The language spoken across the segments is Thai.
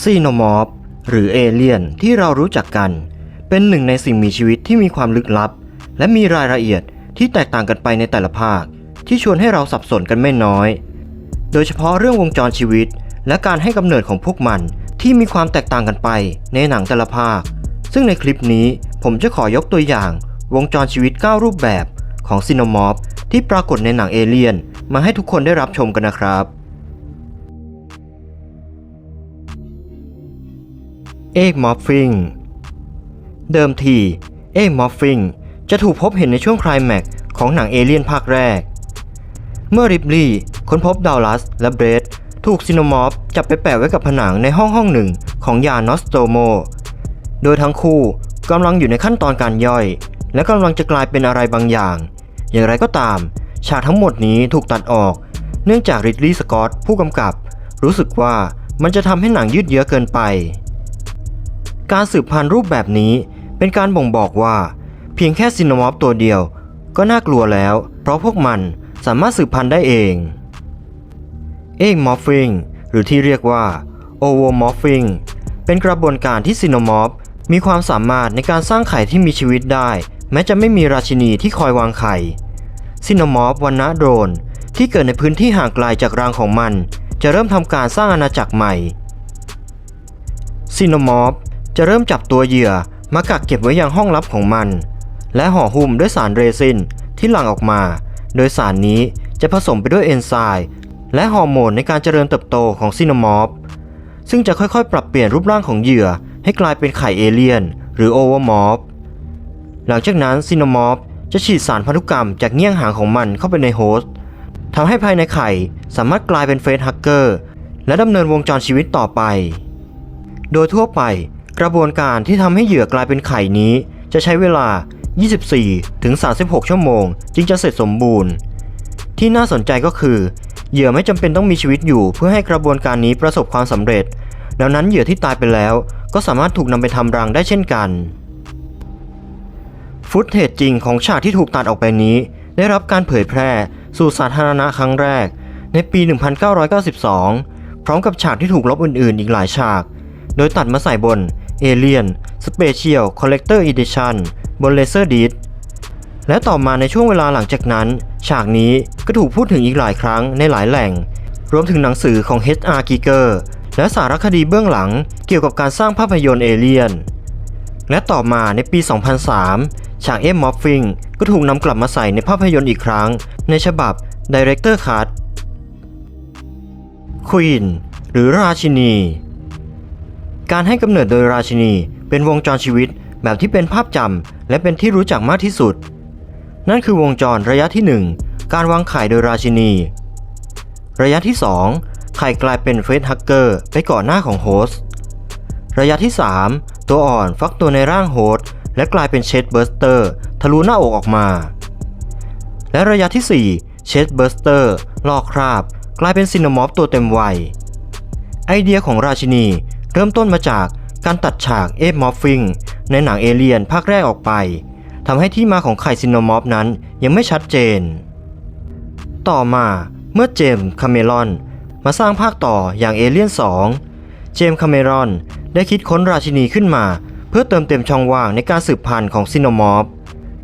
ซีโนมอร์ฟหรือเอเลียนที่เรารู้จักกัน เป็นหนึ่งในสิ่งมีชีวิตที่มีความลึกลับ และมีรายละเอียดที่แตกต่างกันไปในแต่ละภาค ที่ชวนให้เราสับสนกันไม่น้อย โดยเฉพาะเรื่องวงจรชีวิต และการให้กำเนิดของพวกมันที่มีความแตกต่างกันไปในหนังแต่ละภาค ซึ่งในคลิปนี้ผมจะขอยกตัวอย่างวงจรชีวิต 9 รูปแบบของซีโนมอร์ฟที่ปรากฏในหนังเอเลียนมาให้ทุกคนได้รับชมกันนะครับ เอกมอฟฟิงเดิมที เอกมอฟฟิงจะถูกพบเห็นในช่วงคลายแม็กของหนังเอเลียนภาคแรก เมื่อริปลีย์ค้นพบดาวลัสและเบรดถูกซิโนมอร์ฟจับไปแปะไว้กับผนังในห้องห้องหนึ่งของยานอสโตโม โดยทั้งคู่กำลังอยู่ในขั้นตอนการย่อย และกำลังจะกลายเป็นอะไรบางอย่าง อย่างไรก็ตาม ฉากทั้งหมดนี้ถูกตัดออก เนื่องจากริดลีย์สกอตผู้กำกับ รู้สึกว่ามันจะทำให้หนังยืดเยื้อเกินไป การสืบพันธุ์รูปแบบนี้เป็นการบ่งบอกว่า เพียงแค่ซินโนมอฟตัวเดียว ก็น่ากลัวแล้ว เพราะพวกมันสามารถสืบพันธุ์ได้เอง เอกมอร์ฟิงหรือที่เรียกว่าโอโวมอร์ฟิงเป็นกระบวนการที่ซินโนมอฟมีความสามารถในการสร้างไข่ที่มีชีวิตได้ แม้จะไม่มีราชินีที่คอยวางไข่ซินโนมอฟวันนะโดรนที่เกิดในพื้นที่ห่างไกลจากรังของมัน จะเริ่มทำการสร้างอาณาจักรใหม่ซินโนมอฟ จะเริ่มจับตัวเหยื่อมากักเก็บไว้ยังห้องลับของมัน และห่อหุ้มด้วยสารเรซินที่หลั่งออกมา โดยสารนี้จะผสมไปด้วยเอนไซม์และฮอร์โมนในการเจริญเติบโตของซินโนมอฟซึ่งจะค่อยๆ ปรับเปลี่ยนรูปร่างของเหยื่อให้กลายเป็นไข่เอเลียน หรือโอเวอร์มอฟหลังจากนั้นซินโนมอฟจะฉีดสารพันธุกรรมจากเงี้ยงหางของมันเข้าไปในโฮสต์ทำให้ภายในไข่สามารถกลายเป็นเฟสฮักเกอร์และดำเนินวงจรชีวิตต่อไป โดยทั่วไป กระบวนการที่ทำให้เหยื่อกลายเป็นไข่นี้ จะใช้เวลา 24 ถึง 36 ชั่วโมง จึงจะเสร็จสมบูรณ์ ที่น่าสนใจก็คือเหยื่อไม่จำเป็นต้องมีชีวิตอยู่ เพื่อให้กระบวนการนี้ประสบความสำเร็จ ดังนั้นเหยื่อที่ตายไปแล้ว ก็สามารถถูกนำไปทำรังได้เช่นกันฟุตเทจจริงของฉากที่ถูกตัดออกไปนี้ ได้รับการเผยแพร่สู่สาธารณะครั้งแรก ในปี 1992 พร้อมกับฉากที่ถูกลบอื่นๆ อีกหลายฉาก โดยตัดมาใส่บน Alien Special Collector Edition บน Laserdisc และต่อมาในช่วงเวลาหลังจากนั้น ฉากนี้ก็ถูกพูดถึงอีกหลายครั้งในหลายแหล่ง รวมถึงหนังสือของ H.R. Giger และสารคดีเบื้องหลังเกี่ยวกับการสร้างภาพยนตร์เอเลียน และต่อมาในปี 2003 ฉากเอ็มมอฟฟิงก็ถูกนำกลับมาใส่ในภาพยนตร์อีกครั้ง ในฉบับ Director Cut Queen หรือราชินี การให้กำเนิดโดยราชินี เป็นวงจรชีวิตแบบที่เป็นภาพจำและเป็นที่รู้จักมากที่สุด นั่นคือวงจรระยะที่ 1 การวางไข่โดยราชินี ระยะที่ 2 ไข่กลายเป็นเฟสฮักเกอร์ไปก่อนหน้าของโฮสต์ระยะที่ 3 ตัวอ่อนฟักตัวในร่างโฮสต์และกลายเป็นเชดเบิร์สเตอร์ทะลุหน้าอกออกมา และระยะที่ 4 เชดเบิร์สเตอร์ลอกคราบ กลายเป็นซินโนมอร์ฟตัวเต็มวัยไอเดียของราชินี เริ่มต้นมาจากการตัดฉากเอฟมอฟฟิงในหนังเอเลียนภาคแรกออกไปทำให้ที่มาของไข่ซินโนมอฟนั้นยังไม่ชัดเจน ต่อมาเมื่อเจมส์คาเมรอนมาสร้างภาคต่ออย่างเอเลียน 2 เจมส์คาเมรอนได้คิดค้นราชินีขึ้นมา เพื่อเติมเต็มช่องว่างในการสืบพันธุ์ของซินโนมอฟ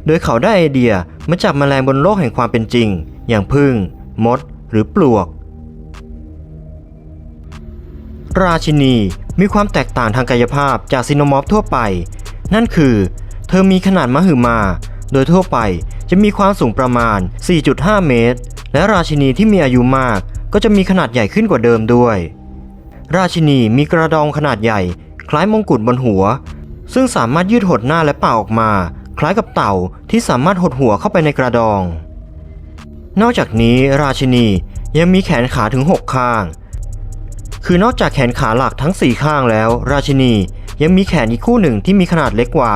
โดยเขาได้ไอเดียมาจากแมลงบนโลกแห่งความเป็นจริง อย่างผึ้งมด หรือปลวก ราชินี มีความแตกต่างทางกายภาพจากซิโนมอฟทั่วไป นั่นคือ เธอมีขนาดมหึมา โดยทั่วไปจะมีความสูงประมาณ 4.5 เมตร และราชินีที่มีอายุมากก็จะมีขนาดใหญ่ขึ้นกว่าเดิมด้วย ราชินีมีกระดองขนาดใหญ่ คล้ายมงกุฎบนหัว ซึ่งสามารถยืดหดหน้าและปากออกมา คล้ายกับเต่าที่สามารถหดหัวเข้าไปในกระดอง นอกจากนี้ราชินียังมีแขนขาถึง 6 ข้าง คือนอกจากแขนขาหลักทั้ง 4 ข้างแล้ว ราชินียังมีแขนอีกคู่หนึ่งที่มีขนาดเล็กกว่า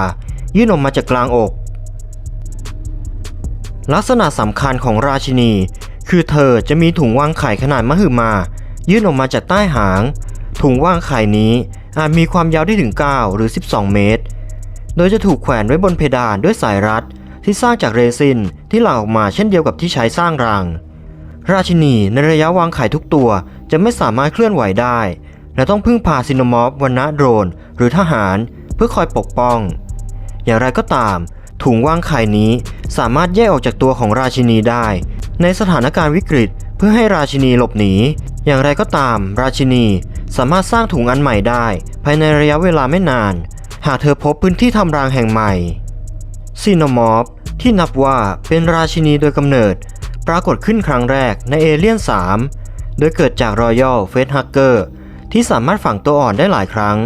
ยื่นออกมาจากกลางอก ลักษณะสำคัญของราชินี คือเธอจะมีถุงวางไข่ขนาดมหึมา ยื่นออกมาจากใต้หาง ถุงวางไข่นี้อาจมีความยาวได้ถึง 9 หรือ 12 เมตร โดยจะถูกแขวนไว้บนเพดานด้วยสายรัดที่สร้างจากเรซินที่หลั่งออกมาเช่นเดียวกับที่ใช้สร้างรัง ราชินีในระยะวางไข่ทุกตัวจะไม่สามารถเคลื่อนไหวได้ และต้องพึ่งพาซินมอฟวันณะโดรน หรือทหารเพื่อคอยปกป้อง อย่างไรก็ตาม ถุงวางไข่นี้สามารถแยกออกจากตัวของราชินีได้ ในสถานการณ์วิกฤตเพื่อให้ราชินีหลบหนี อย่างไรก็ตาม ราชินีสามารถสร้างถุงอันใหม่ได้ ภายในระยะเวลาไม่นาน หากเธอพบพื้นที่ทำรางแห่งใหม่ซีโนมอฟที่นับว่าเป็นราชินีโดยกำเนิด ปรากฏขึ้นครั้งแรกในเอเลียน 3 โดยเกิดจากรอยัลเฟสฮักเกอร์ที่สามารถฝังตัวอ่อนได้หลายครั้ง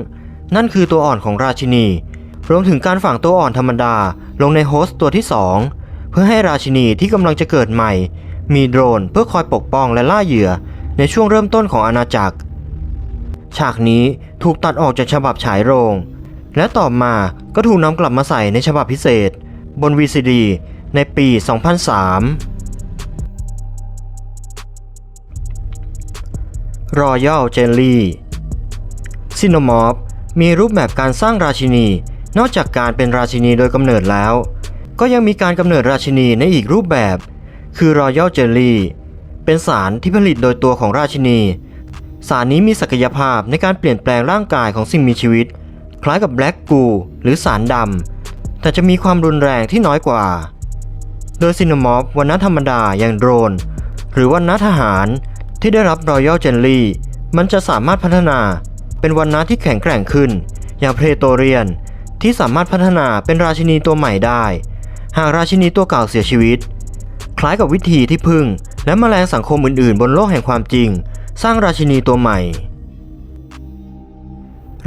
นั่นคือตัวอ่อนของราชินี รวมถึงการฝังตัวอ่อนธรรมดาลงในโฮสต์ตัวที่ 2 เพื่อให้ราชินีที่กำลังจะเกิดใหม่ มีโดรนเพื่อคอยปกป้องและล่าเหยื่อในช่วงเริ่มต้นของอาณาจักร ฉากนี้ถูกตัดออกจากฉบับฉายโรง และต่อมาก็ถูกนำกลับมาใส่ในฉบับพิเศษ บน VCD ในปี 2003 Royal Jelly ซิน o มอฟมีรูปแบบการสร้างราชินี นอกจากการเป็นราชินีโดยกำเนิดแล้ว ก็ยังมีการกำเนิดราชินีในอีกรูปแบบ คือ Royal Jelly เป็นสารที่ผลิตโดยตัวของราชินี สารนี้มีศักยภาพในการเปลี่ยนแปลงร่างกายของสิ่งมีชีวิต คล้ายกับแบล็กกูหรือสารดำแต่จะมีความรุนแรงที่น้อยกว่า โดยซิน o มอฟวันณะธรรมดาอย่างโดรน หรือวันณะทหาร ที่ได้รับ Royal Jelly มันจะสามารถพัฒนาเป็นวันณะที่แข็งแกร่งขึ้น อย่างเพรโตเรียนที่สามารถพัฒนาเป็นราชินีตัวใหม่ได้ หากราชินีตัวเก่าเสียชีวิต คล้ายกับวิธีที่พึ่ง และแมลงสังคมอื่นๆ บนโลกแห่งความจริง สร้างราชินีตัวใหม่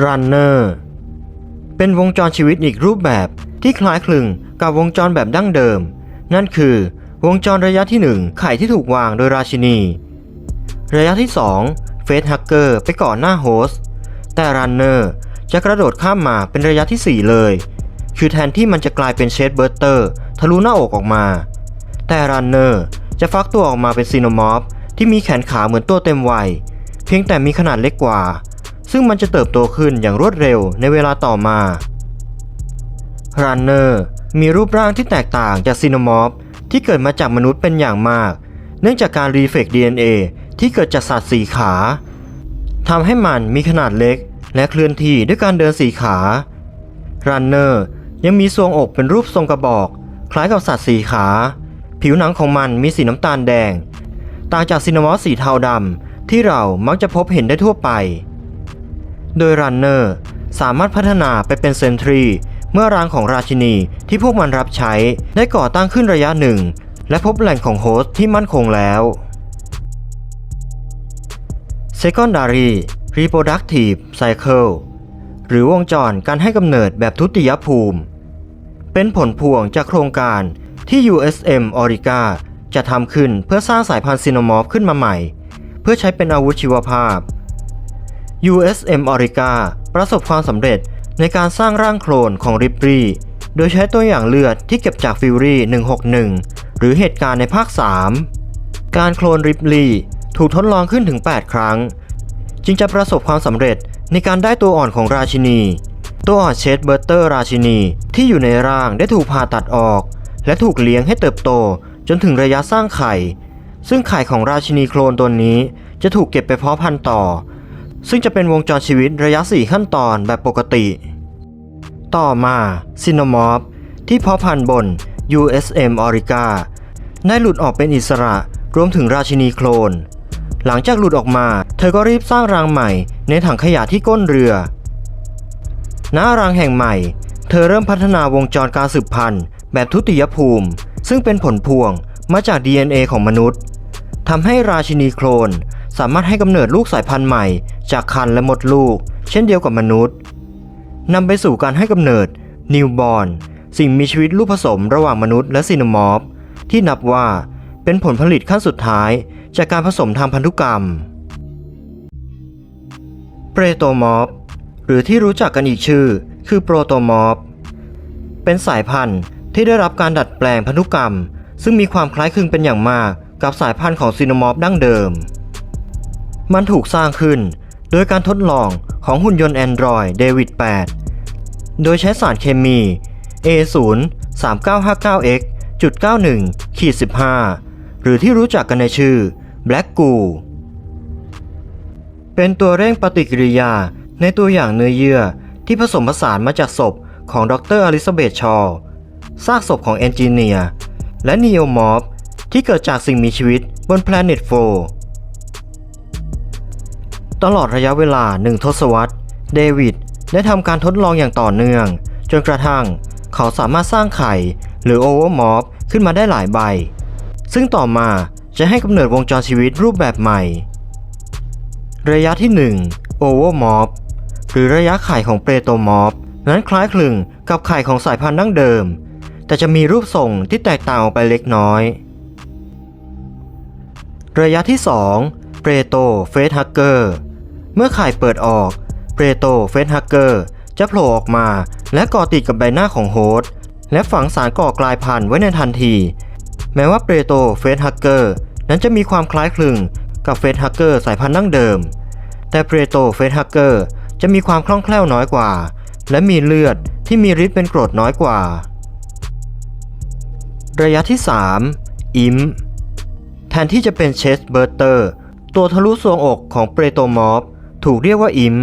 Runner เป็นวงจรชีวิตอีกรูปแบบที่คล้ายคลึงกับวงจรแบบดั้งเดิม นั่นคือ วงจรระยะที่ 1 ไข่ที่ถูกวางโดยราชินี ระยะที่ 2 เฟสฮักเกอร์ไปก่อนหน้าโฮสต์แต่รันเนอร์จะกระโดดข้ามมาเป็นระยะที่ 4 เลย คือแทนที่มันจะกลายเป็นเชดเบิร์เตอร์ทะลุหน้าอกออกมา แต่รันเนอร์จะฟักตัวออกมาเป็นซีโนมอฟที่มีแขนขาเหมือนตัวเต็มวัย เพียงแต่มีขนาดเล็กกว่า ซึ่งมันจะเติบโตขึ้นอย่างรวดเร็วในเวลาต่อมารันเนอร์มีรูปร่างที่แตกต่างจากซีโนมอฟที่เกิดมาจากมนุษย์เป็นอย่างมาก เนื่องจากการรีเฟก DNA ที่เกิดจากสัตว์สีขาทำให้มันมีขนาดเล็กและเคลื่อนที่ด้วยการเดินสีขารันเนอร์ยังมีทรวงอกเป็นรูปทรงกระบอก คล้ายกับสัตว์สีขา ผิวหนังของมันมีสีน้ำตาลแดง ต่างจากซินมอสสีเทาดำที่เรามักจะพบเห็นได้ทั่วไป โดยรันเนอร์สามารถพัฒนาไปเป็นเซนทรีเมื่อรางของราชินีที่พวกมันรับใช้ได้ก่อตั้งขึ้นระยะหนึ่ง และพบแหล่งของโฮสต์ที่มั่นคงแล้ว Secondary Reproductive Cycle หรือวงจรการให้กำเนิดแบบทุติยภูมิ เป็นผลพวงจากโครงการที่ USM Orica จะทำขึ้นเพื่อสร้างสายพันธุ์ซินมอฟขึ้นมาใหม่ เพื่อใช้เป็นอาวุธชีวภาพ USM Orica ประสบความสำเร็จในการสร้างร่างโคลนของริปรีโดยใช้ตัวอย่างเลือดที่เก็บจากฟิวรี่ 161 หรือเหตุการณ์ในภาค 3 การโคลนริปลี ถูกทดลองขึ้นถึง 8 ครั้ง จึงจะประสบความสำเร็จในการได้ตัวอ่อนของราชินี ตัวอ่อนเชดเบอร์เตอร์ราชินีที่อยู่ในร่างได้ถูกผ่าตัดออก และถูกเลี้ยงให้เติบโตจนถึงระยะสร้างไข่ ซึ่งไข่ของราชินีโคลนตัวนี้จะถูกเก็บไปเพาะพันธุ์ต่อ ซึ่งจะเป็นวงจรชีวิตระยะ 4 ขั้นตอนแบบปกติ ต่อมาซินมอฟที่เพาะพันธุ์บน USM Orica ได้หลุดออกเป็นอิสระรวมถึงราชินีโคลน หลังจากหลุดออกมา เธอก็รีบสร้างรังใหม่ในถังขยะที่ก้นเรือ ณรังแห่งใหม่ เธอเริ่มพัฒนาวงจรการสืบพันธุ์ แบบทุติยภูมิ ซึ่งเป็นผลพวงมาจาก DNA ของมนุษย์ทำให้ราชินีโคลนสามารถให้กำเนิดลูกสายพันธุ์ใหม่ จากคันและมดลูก เช่นเดียวกับมนุษย์นำไปสู่การให้กำเนิดนิวบอ n สิ่งมีชีวิตลูกผสมระหว่างมนุษย์และซีนมอฟที่นับว่า เป็นผลผลิตขั้นสุดท้ายจากการผสมทางพันธุกรรม เปรโตมอฟหรือที่รู้จักกันอีกชื่อ คือโปรโตมอฟเป็นสายพันธุ์ที่ได้รับการดัดแปลงพันธุกรรม ซึ่งมีความคล้ายคลึงเป็นอย่างมากกับสายพันธุ์ของซีโนมอฟดั้งเดิม มันถูกสร้างขึ้นโดยการทดลองของหุ่นยนต์ Android David 8โดยใช้สารเคมี A0 3959X จุด91ขีด15 หรือที่รู้จักกันในชื่อ Black Goo เป็นตัวเร่งปฏิกิริยาในตัวอย่างเนื้อเยื่อที่ผสมผสานมาจากศพของดรอลิซาเบธชอซากศพของเอนจิเนียร์และนีโอมอฟที่เกิดจากสิ่งมีชีวิตบนแพลเน็ตโฟตลอดระยะเวลาหนึ่งทศวรรษ เดวิดได้ทำการทดลองอย่างต่อเนื่อง จนกระทั่ง เขาสามารถสร้างไข่ หรือโอเวอร์มอฟขึ้นมาได้หลายใบ ซึ่งต่อมาจะให้กำเนิดวงจรชีวิตรูปแบบใหม่ ระยะที่ 1 Overmorph หรือระยะไข่ของเปรโตมอร์ฟนั้นคล้ายคลึงกับไข่ของสายพันธุ์ดั้งเดิม แต่จะมีรูปทรงที่แตกต่างออกไปเล็กน้อย ระยะที่ 2 เปรโตเฟสฮักเกอร์เมื่อไข่เปิดออกเปรโตเฟสฮักเกอร์จะโผล่ออกมาและก่อติดกับใบหน้าของโฮสต์และฝังสารก่อกลายพันธุ์ไว้ในทันที แม้ว่าเปโตเฟสฮักเกอร์นั้นจะมีความคล้ายคลึงกับเฟสฮักเกอร์สายพันธุ์ดั้งเดิม แต่เปโตเฟสฮักเกอร์จะมีความคล่องแคล่วน้อยกว่า และมีเลือดที่มีฤทธิ์เป็นกรดน้อยกว่า ระยะที่ 3 อิมแทนที่จะเป็นเชสเบอร์เตอร์ ตัวทะลุทรวงอกของเปโตมอฟถูกเรียกว่าอิม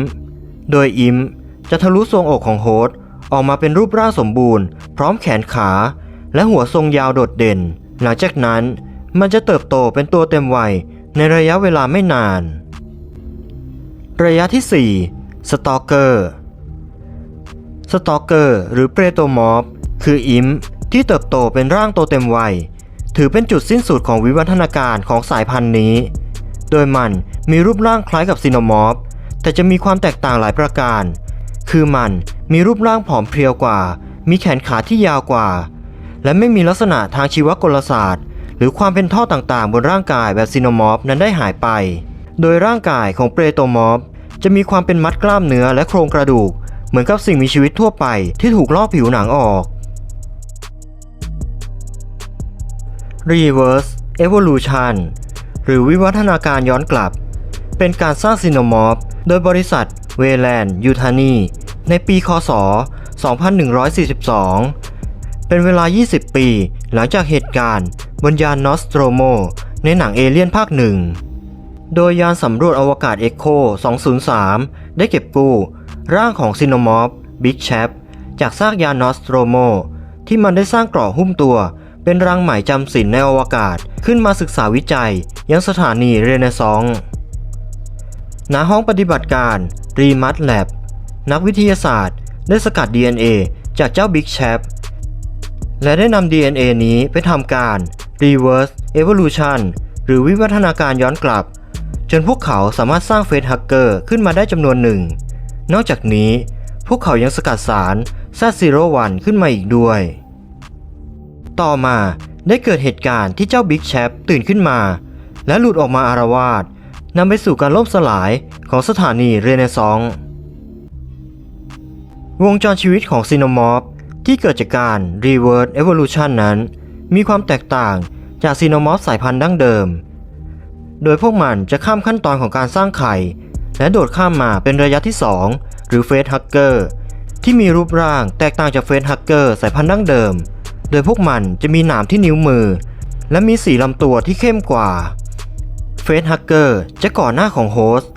โดยอิมจะทะลุทรวงอกของโฮสต์ออกมาเป็นรูปร่างสมบูรณ์ พร้อมแขนขา และหัวทรงยาวโดดเด่น หลังจากนั้นมันจะเติบโตเป็นตัวเต็มวัยในระยะเวลาไม่นาน ระยะที่ 4 สตอกเกอร์ สตอกเกอร์หรือเปโตมอฟคืออิมที่เติบโตเป็นร่างโตเต็มวัย ถือเป็นจุดสิ้นสุดของวิวัฒนาการของสายพันธุ์นี้ โดยมันมีรูปร่างคล้ายกับซีโนมอฟแต่จะมีความแตกต่างหลายประการ คือมันมีรูปร่างผอมเพรียวกว่า มีแขนขาที่ยาวกว่า และไม่มีลักษณะทางชีวกลศาสตร์ หรือความเป็นท่อต่างๆ บนร่างกายแบบซีโนมอฟนั้นได้หายไป โดยร่างกายของเปรโตมอฟจะมีความเป็นมัดกล้ามเนื้อและโครงกระดูก เหมือนกับสิ่งมีชีวิตทั่วไปที่ถูกลอกผิวหนังออก Reverse Evolution หรือวิวัฒนาการย้อนกลับ เป็นการสร้างซีโนมอฟโดยบริษัทเวแลนด์ยูทานีในปีคศ 2142 เป็นเวลา 20 ปี หลังจากเหตุการณ์บนยานนอสโตรโม ในหนังเอเลี่ยนภาคหนึ่ง โดยยานสำรวจอวกาศ Echo 203 ได้เก็บกู้ ร่างของซินโมอฟบิ๊กแชปจากซากยานนอสโตรโม ที่มันได้สร้างกราะหุ้มตัว เป็นรังไหมจำศีลในอวกาศขึ้นมาศึกษาวิจัย ยังสถานีเรเนซองณห้องปฏิบัติการรีมัตแลบนักวิทยาศาสตร์ ได้สกัด DNA จากเจ้าบิ๊กแชป และได้นำ DNA นี้ไปทำการ Reverse Evolution หรือวิวัฒนาการย้อนกลับ จนพวกเขาสามารถสร้างเฟสฮักเกอร์ขึ้นมาได้จำนวนหนึ่ง นอกจากนี้ พวกเขายังสกัดสารซาซิโรวันขึ้นมาอีกด้วย ต่อมาได้เกิดเหตุการณ์ที่เจ้าบิ๊กแชปตื่นขึ้นมา และหลุดออกมาอารวาสนำไปสู่การล่มสลายของสถานีเรเนซองสวงจรชีวิตของซีโนมอฟ ที่เกิดจากการ Reverse Evolution นั้น มีความแตกต่างจากซีโนมอร์ฟสายพันธุ์ดั้งเดิม โดยพวกมันจะข้ามขั้นตอนของการสร้างไข่ และโดดข้ามมาเป็นระยะที่ 2 หรือเฟสฮักเกอร์ที่มีรูปร่างแตกต่างจากเฟสฮักเกอร์สายพันธุ์ดั้งเดิม โดยพวกมันจะมีหนามที่นิ้วมือ และมีสีลำตัวที่เข้มกว่า เฟสฮักเกอร์จะก่อหน้าของโฮสต์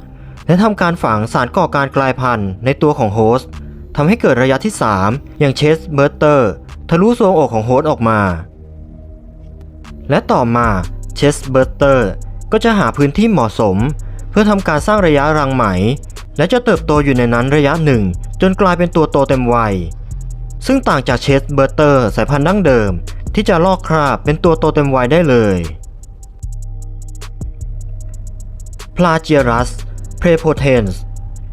และทำการฝังสารก่อการกลายพันธุ์ในตัวของโฮสต์ ทำให้เกิดระยะที่ 3 อย่างเชสเบิร์เตอร์ทะลุทรวงอกของโฮสต์ออกมา และต่อมาเชสเบิร์เตอร์ก็จะหาพื้นที่เหมาะสม เพื่อทำการสร้างระยะรังไหม และจะเติบโตอยู่ในนั้นระยะหนึ่ง จนกลายเป็นตัวโตเต็มวัย ซึ่งต่างจากเชสเบิร์เตอร์สายพันธุ์ดั้งเดิม ที่จะลอกคราบเป็นตัวโตเต็มวัยได้เลยพลาเจียรัสเพรโพเทนส์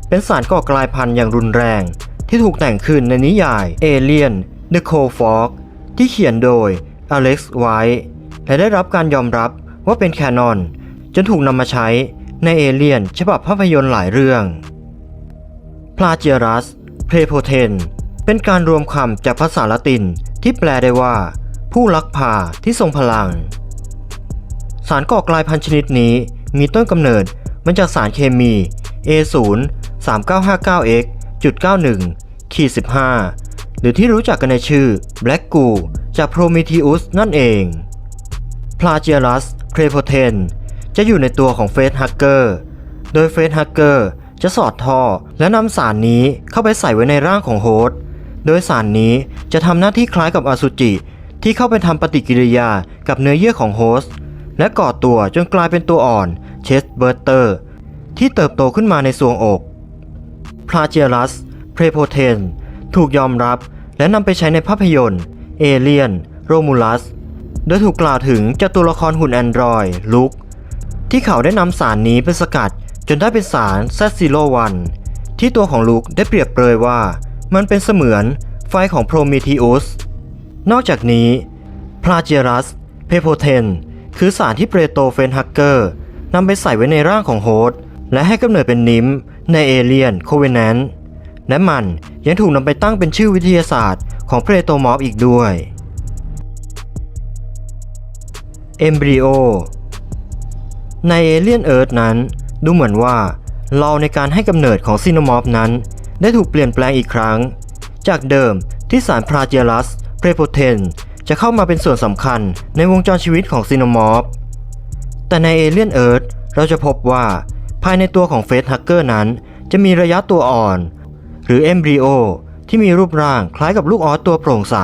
เป็นสารก่อกลายพันธุ์อย่างรุนแรง ที่ถูกแต่งขึ้นในนิยาย Alien The Cold Fog ที่เขียนโดย Alex White และได้รับการยอมรับว่าเป็นแคนนอน จนถูกนำมาใช้ในเอเลียนฉบับภาพยนตร์หลายเรื่องพลาเจียรัสเพรโพเทนเป็นการรวมคำจากภาษาละตินที่แปลได้ว่า ผู้ลักพาที่ทรงพลัง สารก่อกลายพันธุ์ชนิดนี้มีต้นกำเนิดมาจากสารเคมี A0 3959X จุด91ขีด15 หรือที่รู้จักกันในชื่อ Black Goo จาก Prometheus นั่นเอง Plagiaris prepotent จะอยู่ในตัวของ Face Hugger โดยเฟสฮักเกอร์จะสอดท่อและนำสารนี้เข้าไปใส่ไว้ในร่างของโฮสต์ โดยสารนี้จะทำหน้าที่คล้ายกับอสุจิ ที่เข้าไปทำปฏิกิริยากับเนื้อเยื่อของโฮสต์ และก่อตัวจนกลายเป็นตัวอ่อนเชสเบอร์เตอร์ ที่เติบโตขึ้นมาในสวงอก พลาเจียรัส เพรโพเทน ถูกยอมรับและนำไปใช้ในภาพยนตร์ เอเลียน โรมูลัส โดยถูกกล่าวถึงจากตัวละครหุ่นแอนดรอยลุก ที่เขาได้นำสารนี้ไปสกัดจนได้เป็นสารแซซิโลวันที่ตัวของลุกได้เปรียบเปรยว่า มันเป็นเสมือนไฟของโพรเมธีอุส นอกจากนี้พลาเจียรัส เพโพเทน คือสารที่เปรโตเฟนฮักเกอร์นำไปใส่ไว้ในร่างของโฮสต์ และให้กำเนิดเป็นนิมในเอเลียนโคเวแนนต์และมันยังถูกนำไปตั้งเป็นชื่อวิทยาศาสตร์ของเปรโตมอร์ฟอีกด้วยเอมบริโอในเอเลียนเอิร์ธนั้น ดูเหมือนว่าเราในการให้กำเนิดของซีโนมอร์ฟนั้น ได้ถูกเปลี่ยนแปลงอีกครั้ง จากเดิมที่สารพราเจียรัสเพรโพเทนจะเข้ามาเป็นส่วนสำคัญในวงจรชีวิตของซีโนมอร์ฟแต่ในเอเลียนเอิร์ธเราจะพบว่า ภายในตัวของเฟสฮักเกอร์นั้น จะมีระยะตัวอ่อน หรือเอมบริโอที่มีรูปร่างคล้ายกับลูกออสตัวโปร่งใส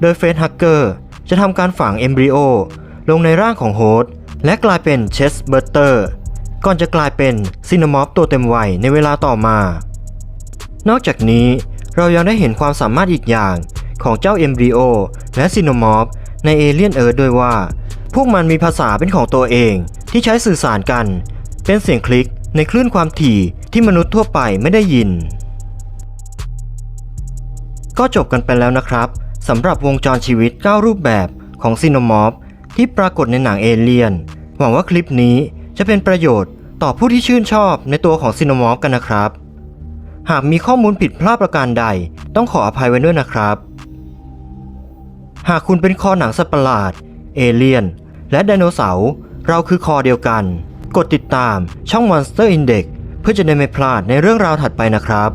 โดยเฟสฮักเกอร์จะทำการฝังเอมบริโอลงในร่างของโฮสต์และกลายเป็นเชสเบอร์เตอร์ก่อนจะกลายเป็นซินามอฟตัวเต็มวัยในเวลาต่อมา นอกจากนี้เรายังได้เห็นความสามารถอีกอย่างของเจ้าเอมบริโอและซินามอฟในเอเลียนเอิร์ธด้วยว่า พวกมันมีภาษาเป็นของตัวเองที่ใช้สื่อสารกัน เป็นเสียงคลิกในคลื่นความถี่ที่มนุษย์ทั่วไปไม่ได้ยิน ก็จบกันไปแล้วนะครับสำหรับวงจรชีวิต 9 รูปแบบของซีโนมอร์ฟที่ปรากฏในหนังเอเลียน หวังว่าคลิปนี้จะเป็นประโยชน์ต่อผู้ที่ชื่นชอบในตัวของซีโนมอร์ฟกันนะครับ หากมีข้อมูลผิดพลาดประการใดต้องขออภัยไว้ด้วยนะครับ หากคุณเป็นคอหนังสัตว์ประหลาด เอเลียน และไดโนเสาร์เราคือคอเดียวกัน กดติดตามช่อง Monster Index เพื่อจะได้ไม่พลาดในเรื่องราวถัดไปนะครับ